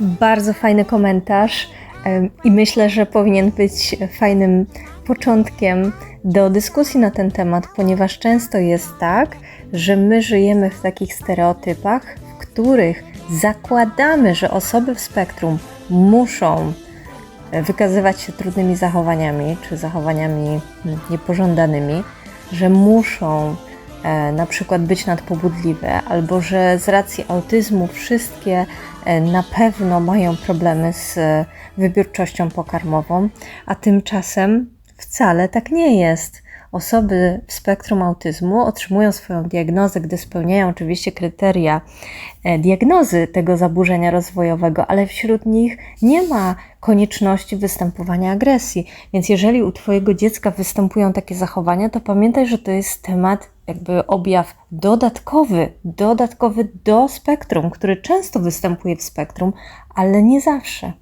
Bardzo fajny komentarz i myślę, że powinien być fajnym początkiem do dyskusji na ten temat, ponieważ często jest tak, że my żyjemy w takich stereotypach, w których zakładamy, że osoby w spektrum muszą wykazywać się trudnymi zachowaniami czy zachowaniami mm, niepożądanymi, że muszą e, na przykład być nadpobudliwe, albo że z racji autyzmu wszystkie e, na pewno mają problemy z e, wybiórczością pokarmową, a tymczasem wcale tak nie jest. Osoby w spektrum autyzmu otrzymują swoją diagnozę, gdy spełniają oczywiście kryteria e, diagnozy tego zaburzenia rozwojowego, ale wśród nich nie ma konieczności występowania agresji. Więc jeżeli u Twojego dziecka występują takie zachowania, to pamiętaj, że to jest temat, jakby objaw dodatkowy, dodatkowy do spektrum, który często występuje w spektrum, ale nie zawsze.